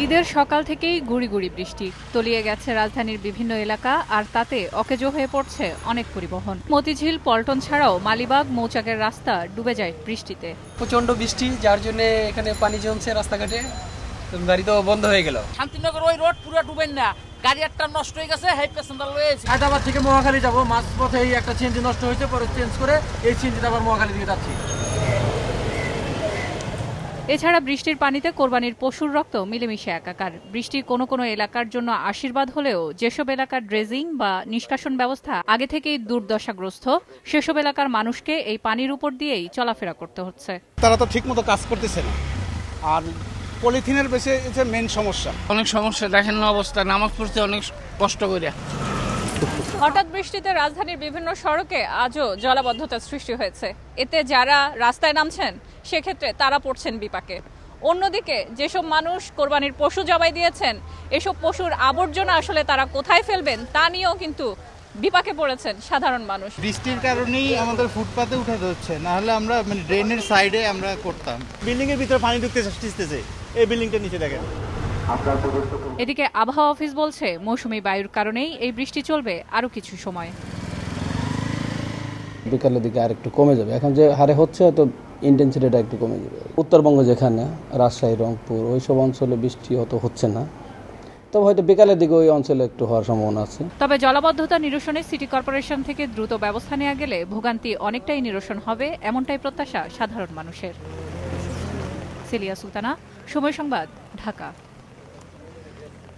ঈদের সকাল থেকেই গুড়ি গুড়ি বৃষ্টি। তলিয়ে গেছে রাজধানীর বিভিন্ন এলাকা আর তাতে অকেজো হয়ে পড়ছে অনেক পরিবহন। মতিঝিল পল্টন ছাড়াও মালিবাগ মৌচাকের রাস্তা ডুবে যায় বৃষ্টিতে। প্রচণ্ড বৃষ্টি যার জন্য এখানে পানি জমছে রাস্তাঘাটে। গাড়ি তো বন্ধ হয়ে গেল। শান্তিনগর ওই রোড পুরো ডুবেন না। গাড়ি একটা নষ্ট হয়ে গেছে হাই প্যাসেঞ্জার লয়েছে হায়দ্রাবাদ থেকে মহাখালী যাব। মাঝ পথে এই একটা সিএনজি নষ্ট হয়েছে পরে চেঞ্জ করে এই সিএনজিটা আবার মহাখালী দিকে যাচ্ছি। এছাড়া বৃষ্টির পানিতে কোরবানির পশুর রক্ত মিলেমিশে একাকার। বৃষ্টির কোনো কোনো এলাকার জন্য আশীর্বাদ হলেও যেসব এলাকার ড্রেজিং বা নিষ্কাশন ব্যবস্থা আগে থেকেই দুর্দশাগ্রস্ত সেসব এলাকার মানুষকে এই পানির উপর দিয়েই চলাফেরা করতে হচ্ছে। তারা তো ঠিকমতো কাজ করতেছে না। আর পলিথিনের বেশি মেন সমস্যা। অনেক সমস্যা দেখেন না অবস্থা নামাজ পড়তে অনেক কষ্ট করে হঠাৎ বৃষ্টিতে রাজধানীর বিভিন্ন সড়কে আজও জলাবদ্ধতার সৃষ্টি হয়েছে। এতে যারা রাস্তায় নামছেন সেক্ষেত্রে তারা পড়ছেন বিপাকে। অন্যদিকে যেসব মানুষ কোরবানির পশু জবাই দিয়েছেন এসব পশুর আবর্জনা আসলে তারা কোথায় ফেলবেন তা নিয়েও কিন্তু বিপাকে পড়েছেন সাধারণ মানুষ। বৃষ্টির কারণেই আমাদের ফুটপাতে উঠাতে হচ্ছে না হলে আমরা মানে ড্রেনের সাইডে আমরা করতাম। বিল্ডিং এর ভিতরে পানি ঢুকতে আসতেছে এই বিল্ডিংটা নিচে দেখেন। এদিকে আবহাওয়া অফিস বলছে মৌসুমি বায়ুর কারণেই এই বৃষ্টি চলবে আরও কিছু সময়। বিকালের দিকে আর একটু কমে যাবে। এখন যে হারে হচ্ছে হয়তো ইন্টেন্সিটিটা একটু কমে যাবে। উত্তরবঙ্গ যেখানে রাজশাহী রংপুর ওইসব অঞ্চলে বৃষ্টি অত হচ্ছে না। তবে হয়তো বিকালের দিকে ওই অঞ্চলে একটু হওয়ার সম্ভাবনা আছে। তবে জলাবদ্ধতা নিরসনে সিটি কর্পোরেশন থেকে দ্রুত ব্যবস্থা নেওয়া গেলে ভোগান্তি অনেকটাই নিরসন হবে এমনটাই প্রত্যাশা সাধারণ মানুষের। সিলিয়া সুলতানা সময় সংবাদ ঢাকা।